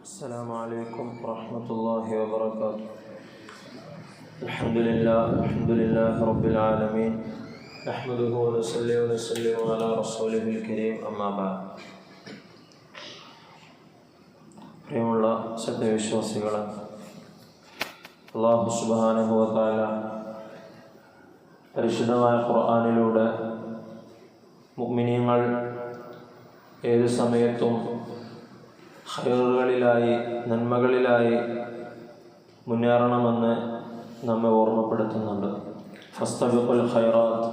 السلام عليكم ورحمة الله وبركاته الحمد لله الحمد لله رب العالمين نحمده ونصلي ونسلم على رسوله الكريم أما بعد പ്രിയമുള്ള സത്യവിശ്വാസികളെ അള്ളാഹു സുബാനുഭവത്താല പരിശുദ്ധമായ ഖുർആാനിലൂടെ മുഗ്മിനിയങ്ങൾ ഏത് സമയത്തും ഹൈറുകളിലായി നന്മകളിലായി മുന്നേറണമെന്ന് നമ്മെ ഓർമ്മപ്പെടുത്തുന്നുണ്ട് ഫസ്തബിഖുൽ ഖൈറാത്ത്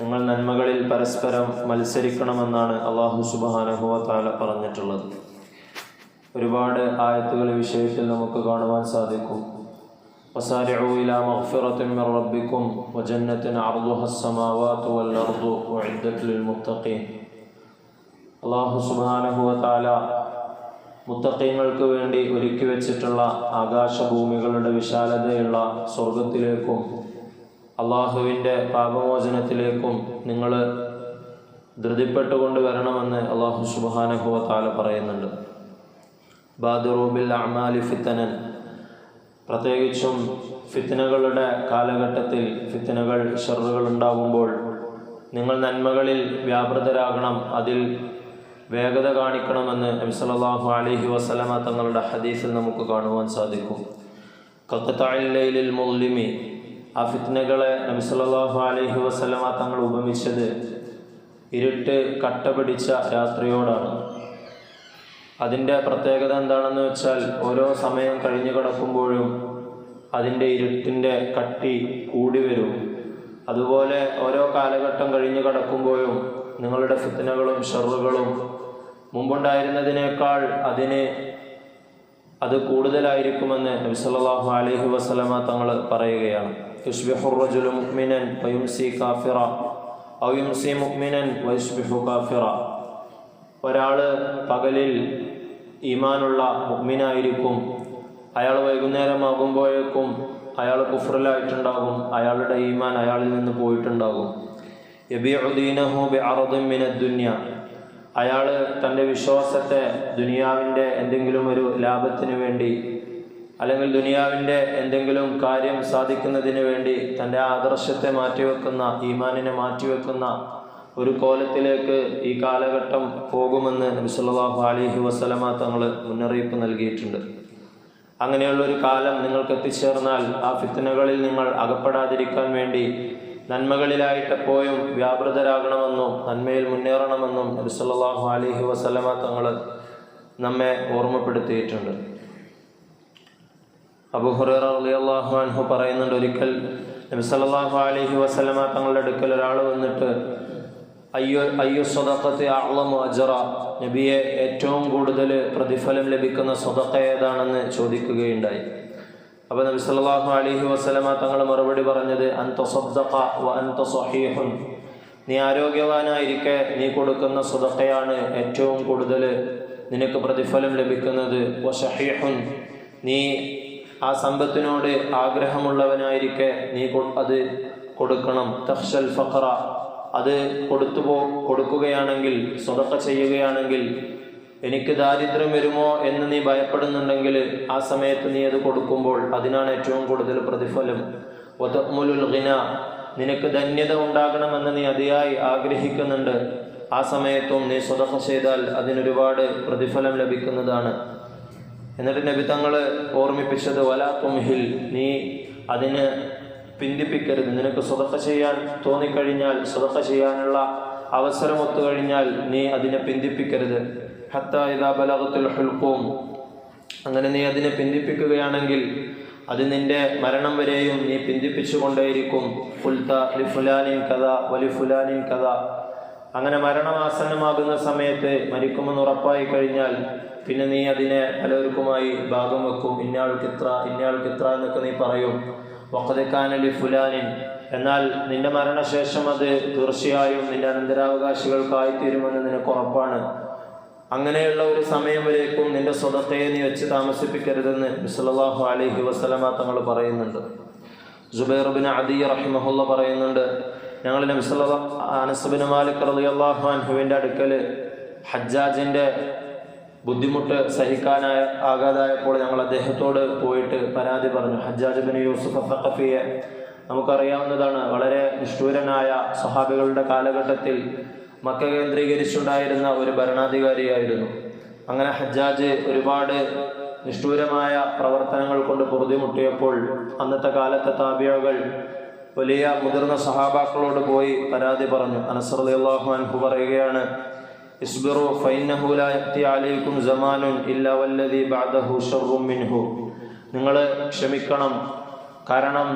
നിങ്ങൾ നന്മകളിൽ പരസ്പരം മത്സരിക്കണമെന്നാണ് അള്ളാഹു സുബാനഹുവ താല പറഞ്ഞിട്ടുള്ളത് ഒരുപാട് ആയത്തുകൾ ഈ വിഷയത്തിൽ നമുക്ക് കാണുവാൻ സാധിക്കും وسارعوا إلى مغفرة من ربكم وجنة عرضها السماوات والأرض أعدت للمتقين അള്ളാഹു സുബാനഹുവ താല മുത്തക്കീങ്ങൾക്ക് വേണ്ടി ഒരുക്കി വെച്ചിട്ടുള്ള ആകാശഭൂമികളുടെ വിശാലതയുള്ള സ്വർഗത്തിലേക്കും അള്ളാഹുവിന്റെ പാപമോചനത്തിലേക്കും നിങ്ങൾ ധൃതിപ്പെട്ടുകൊണ്ട് വരണമെന്ന് അള്ളാഹു സുബാനഹുവ താല പറയുന്നുണ്ട്. ബാദുറൂബിൽ അമാലി ഫിത്തനൻ പ്രത്യേകിച്ചും ഫിത്തനകളുടെ കാലഘട്ടത്തിൽ ഫിത്തനകൾ ഷെറുകൾ ഉണ്ടാകുമ്പോൾ നിങ്ങൾ നന്മകളിൽ വ്യാപൃതരാകണം. അതിൽ വേഗത കാണിക്കണമെന്ന് നബിസല്ലാഹു അലഹി വസ്ലമ തങ്ങളുടെ ഹദീസിൽ നമുക്ക് കാണുവാൻ സാധിക്കും. കക്കത്തായില്ലയിൽ മുള്ളിമി ആ ഫിത്നകളെ നബിസല്ലാഹു അലഹി വസ്ലമ തങ്ങൾ ഉപമിച്ചത് ഇരുട്ട് കട്ട പിടിച്ച രാത്രിയോടാണ്. അതിന്റെ പ്രത്യേകത എന്താണെന്ന് വെച്ചാൽ ഓരോ സമയം കഴിഞ്ഞു കിടക്കുമ്പോഴും അതിന്റെ ഇരുട്ടിന്റെ കട്ടി കൂടി വരും. അതുപോലെ ഓരോ കാലഘട്ടം കഴിഞ്ഞു കിടക്കുമ്പോഴും നിങ്ങളുടെ ഫിത്തനകളും ഷെറുകളും മുമ്പുണ്ടായിരുന്നതിനേക്കാൾ അതിന് അത് കൂടുതലായിരിക്കുമെന്ന് നബിസല്ലാഹു അലഹി വസ്ലമ തങ്ങൾ പറയുകയാണ്. കാഫിറ. കാഫിറ. ഒരാൾ പകലിൽ ഈമാനുള്ള മുഗ്മിനായിരിക്കും അയാൾ വൈകുന്നേരമാകുമ്പോഴേക്കും അയാൾ കുഫറിലായിട്ടുണ്ടാകും. അയാളുടെ ഈമാൻ അയാളിൽ നിന്ന് പോയിട്ടുണ്ടാകും. ദുന്യ. അയാൾ തന്റെ വിശ്വാസത്തെ ദുനിയാവിന്റെ എന്തെങ്കിലും ഒരു ലാഭത്തിന് വേണ്ടി അല്ലെങ്കിൽ ദുനിയാവിന്റെ എന്തെങ്കിലും കാര്യം സാധിക്കുന്നതിന് വേണ്ടി തന്റെ ആദർശത്തെ മാറ്റിവെക്കുന്ന ഈമാനിനെ മാറ്റിവെക്കുന്ന ഒരു കോലത്തിലേക്ക് ഈ കാലഘട്ടം പോകുമെന്ന് നബിസല്ലാഹു അലിഹി വസ്ലമ തങ്ങൾ മുന്നറിയിപ്പ് നൽകിയിട്ടുണ്ട്. അങ്ങനെയുള്ളൊരു കാലം നിങ്ങൾക്ക് എത്തിച്ചേർന്നാൽ ആ ഫിത്തനകളിൽ നിങ്ങൾ അകപ്പെടാതിരിക്കാൻ വേണ്ടി നന്മകളിലായിട്ട് എപ്പോഴും വ്യാപൃതരാകണമെന്നും നന്മയിൽ മുന്നേറണമെന്നും നബിസല്ലാഹു അലിഹി വസ്ലമ തങ്ങൾ നമ്മെ ഓർമ്മപ്പെടുത്തിയിട്ടുണ്ട്. അബു അലി അള്ളാഹു അൻഹു പറയുന്നുണ്ട് ഒരിക്കൽ നബി സല്ലല്ലാഹു അലൈഹി വസല്ലമ തങ്ങളുടെ അടുക്കൽ ഒരാൾ വന്നിട്ട് അയ്യോ അയ്യോ സ്വതക്കത്തെ അള്ളമു അജറ നബിയെ ഏറ്റവും കൂടുതൽ പ്രതിഫലം ലഭിക്കുന്ന സ്വതക്ക ഏതാണെന്ന് ചോദിക്കുകയുണ്ടായി. അപ്പോൾ നബി സല്ലല്ലാഹു അലൈഹി വസല്ലമ തങ്ങൾ മറുപടി പറഞ്ഞത് അൻത വ അൻത നീ ആരോഗ്യവാനായിരിക്കെ നീ കൊടുക്കുന്ന സ്വതക്കയാണ് ഏറ്റവും കൂടുതൽ നിനക്ക് പ്രതിഫലം ലഭിക്കുന്നത്. വ നീ ആ സമ്പത്തിനോട് ആഗ്രഹമുള്ളവനായിരിക്കെ നീ അത് കൊടുക്കണം. തഹ്ഷൽ ഫഖറ. അത് കൊടുത്തു പോ കൊടുക്കുകയാണെങ്കിൽ സ്വതക്ക ചെയ്യുകയാണെങ്കിൽ എനിക്ക് ദാരിദ്ര്യം വരുമോ എന്ന് നീ ഭയപ്പെടുന്നുണ്ടെങ്കിൽ ആ സമയത്ത് നീ അത് കൊടുക്കുമ്പോൾ അതിനാണ് ഏറ്റവും കൂടുതൽ പ്രതിഫലം. ഒതമുലുൽ ഖിന നിനക്ക് ധന്യത ഉണ്ടാകണമെന്ന് നീ അതിയായി ആഗ്രഹിക്കുന്നുണ്ട്. ആ സമയത്തും നീ സ്വതഹ ചെയ്താൽ അതിനൊരുപാട് പ്രതിഫലം ലഭിക്കുന്നതാണ്. എന്നിട്ട് നബി തങ്ങൾ ഓർമ്മിപ്പിച്ചത് വലാത്തും തുംഹിൽ നീ അതിന് പിന്തിപ്പിക്കരുത്. നിനക്ക് സ്വതഹ ചെയ്യാൻ തോന്നിക്കഴിഞ്ഞാൽ സ്വതഹ ചെയ്യാനുള്ള അവസരം ഒത്തുകഴിഞ്ഞാൽ നീ അതിനെ പിന്തിപ്പിക്കരുത്. ഹത്ത ഇതാ ബലകത്തുൽ ഹുൽക്കും അങ്ങനെ നീ അതിനെ പിന്തിപ്പിക്കുകയാണെങ്കിൽ അത് നിന്റെ മരണം വരെയും നീ പിന്തിപ്പിച്ചു കൊണ്ടേയിരിക്കും ഫുൽത്ത ലിഫുലാനിൻ കഥ വലിഫുലാനിൻ കഥ അങ്ങനെ മരണമാസന്നമാകുന്ന സമയത്ത് മരിക്കുമെന്ന് ഉറപ്പായി കഴിഞ്ഞാൽ പിന്നെ നീ അതിനെ പലർക്കുമായി ഭാഗം വെക്കും. ഇന്നയാൾക്ക് ഇത്ര ഇന്നയാൾക്ക് ഇത്ര എന്നൊക്കെ നീ പറയും. വക്കതക്കാനലി ഫുലാനിൻ. എന്നാൽ നിന്റെ മരണശേഷം അത് തീർച്ചയായും നിന്റെ അനന്തരാവകാശികൾക്കായി തീരുമെന്ന് നിനക്ക് ഉറപ്പാണ്. അങ്ങനെയുള്ള ഒരു സമയം വരേക്കും നിന്റെ സ്വതത്തെ നീ വെച്ച് താമസിപ്പിക്കരുതെന്ന് മിസലാഹു അലഹി വസ്സലമ തങ്ങൾ പറയുന്നുണ്ട്. ജുബൈർ ബിൻ അദി റഹിമഹുല്ല പറയുന്നുണ്ട് ഞങ്ങൾ നബിസ്വല്ല അനസുബിൻ മാലിക് റളിയല്ലാഹു അൻഹുവിന്റെ അടുക്കൽ ഹജ്ജാജിന്റെ ബുദ്ധിമുട്ട് സഹിക്കാനായ ആകാതായപ്പോൾ ഞങ്ങൾ അദ്ദേഹത്തോട് പോയിട്ട് പരാതി പറഞ്ഞു. ഹജ്ജാജ് ബിൻ യൂസുഫ് അഫക്കഫിയെ നമുക്കറിയാവുന്നതാണ് വളരെ നിഷ്ഠൂരനായ സ്വഹാബികളുടെ കാലഘട്ടത്തിൽ മക്ക കേന്ദ്രീകരിച്ചുണ്ടായിരുന്ന ഒരു ഭരണാധികാരിയായിരുന്നു. അങ്ങനെ ഹജ്ജാജ് ഒരുപാട് നിഷ്ഠൂരമായ പ്രവർത്തനങ്ങൾ കൊണ്ട് പൊറുതിമുട്ടിയപ്പോൾ അന്നത്തെ കാലത്തെ താബിയകൾ വലിയ മുതിർന്ന സഹാബാക്കളോട് പോയി പരാതി പറഞ്ഞു. അനസർ അള്ളാഹു അൻഹു പറയുകയാണ് ഇസ്ബിറു ഫൈനഹു ലാ ജമാനുൻ അലൈക്കും സമാനുൻ ഇല്ല വല്ലദി ബഅദഹു ശർറും മിൻഹു. നിങ്ങൾ ക്ഷമിക്കണം. കാരണം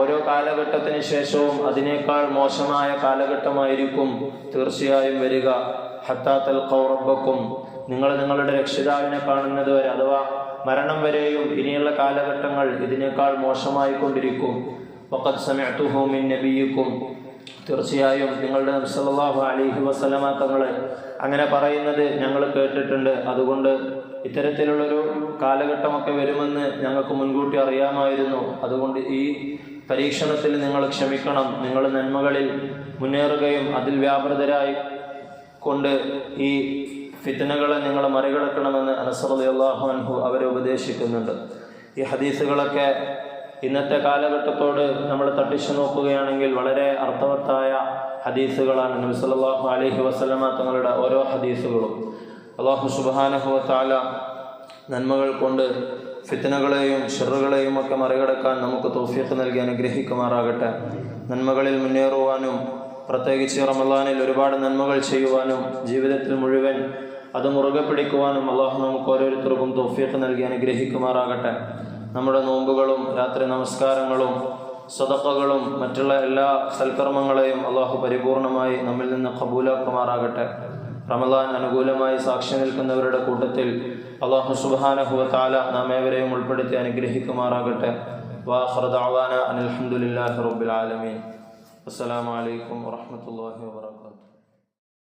ഓരോ കാലഘട്ടത്തിന് ശേഷവും അതിനേക്കാൾ മോശമായ കാലഘട്ടമായിരിക്കും തീർച്ചയായും വരിക. ഹത്താത്തൽ കൗറബക്കും നിങ്ങൾ നിങ്ങളുടെ രക്ഷിതാവിനെ കാണുന്നത് വരെ അഥവാ മരണം വരെയും ഇനിയുള്ള കാലഘട്ടങ്ങൾ ഇതിനേക്കാൾ മോശമായി കൊണ്ടിരിക്കും വഖദ് സമിഅതുഹു മിൻ നബിയിക്കും. തീർച്ചയായും നിങ്ങളുടെ സല്ലല്ലാഹു അലൈഹി വസല്ലമ തങ്ങൾ അങ്ങനെ പറയുന്നത് ഞങ്ങൾ കേട്ടിട്ടുണ്ട്. അതുകൊണ്ട് ഇത്തരത്തിലുള്ളൊരു കാലഘട്ടമൊക്കെ വരുമെന്ന് ഞങ്ങൾക്ക് മുൻകൂട്ടി അറിയാമായിരുന്നു. അതുകൊണ്ട് ഈ പരീക്ഷണത്തിൽ നിങ്ങൾ ക്ഷമിക്കണം. നിങ്ങൾ നന്മകളിൽ മുന്നേറുകയും അതിൽ വ്യാപൃതരായി കൊണ്ട് ഈ ഫിത്തനകളെ നിങ്ങൾ മറികടക്കണമെന്ന് അനസറലി അള്ളാഹു അൻഹു അവരെ ഉപദേശിക്കുന്നുണ്ട്. ഈ ഹദീസുകളൊക്കെ ഇന്നത്തെ കാലഘട്ടത്തോട് നമ്മൾ തട്ടിച്ചു നോക്കുകയാണെങ്കിൽ വളരെ അർത്ഥവത്തായ ഹദീസുകളാണ്. നബി സല്ലാഹു അലഹി വസ്ലമ തങ്ങളുടെ ഓരോ ഹദീസുകളും. അള്ളാഹു സുബാനഹു താല നന്മകൾ കൊണ്ട് ഫിത്തനകളെയും ഷെറുകളെയും ഒക്കെ മറികടക്കാൻ നമുക്ക് തോഫിയത്ത് നൽകി അനുഗ്രഹിക്കുമാറാകട്ടെ. നന്മകളിൽ മുന്നേറുവാനും പ്രത്യേകിച്ച് റമലാനിൽ ഒരുപാട് നന്മകൾ ചെയ്യുവാനും ജീവിതത്തിൽ മുഴുവൻ അത് മുറുകെ പിടിക്കുവാനും അള്ളാഹു നമുക്ക് ഓരോരുത്തർക്കും തോഫിയത്ത് നൽകി അനുഗ്രഹിക്കുമാറാകട്ടെ. നമ്മുടെ നോമ്പുകളും രാത്രി നമസ്കാരങ്ങളും സദക്കകളും മറ്റുള്ള എല്ലാ സൽക്കർമ്മങ്ങളെയും അള്ളാഹു പരിപൂർണമായി നമ്മിൽ നിന്ന് കബൂലാക്കുമാറാകട്ടെ റമലാൻ അനുകൂലമായി സാക്ഷി നിൽക്കുന്നവരുടെ കൂട്ടത്തിൽ അള്ളാഹു സുബാനഹുവ താല നാം ഏവരെയും ഉൾപ്പെടുത്തി അനുഗ്രഹിക്കുമാറാകട്ടെ. വാഹ്റദാന അനിൽഹമുല്ലാഹി റബ്ബിൽ ആലമീൻ. അസ്സലാമു അലൈക്കും വറഹ്മത്തുള്ളാഹി വബറകാതുഹു.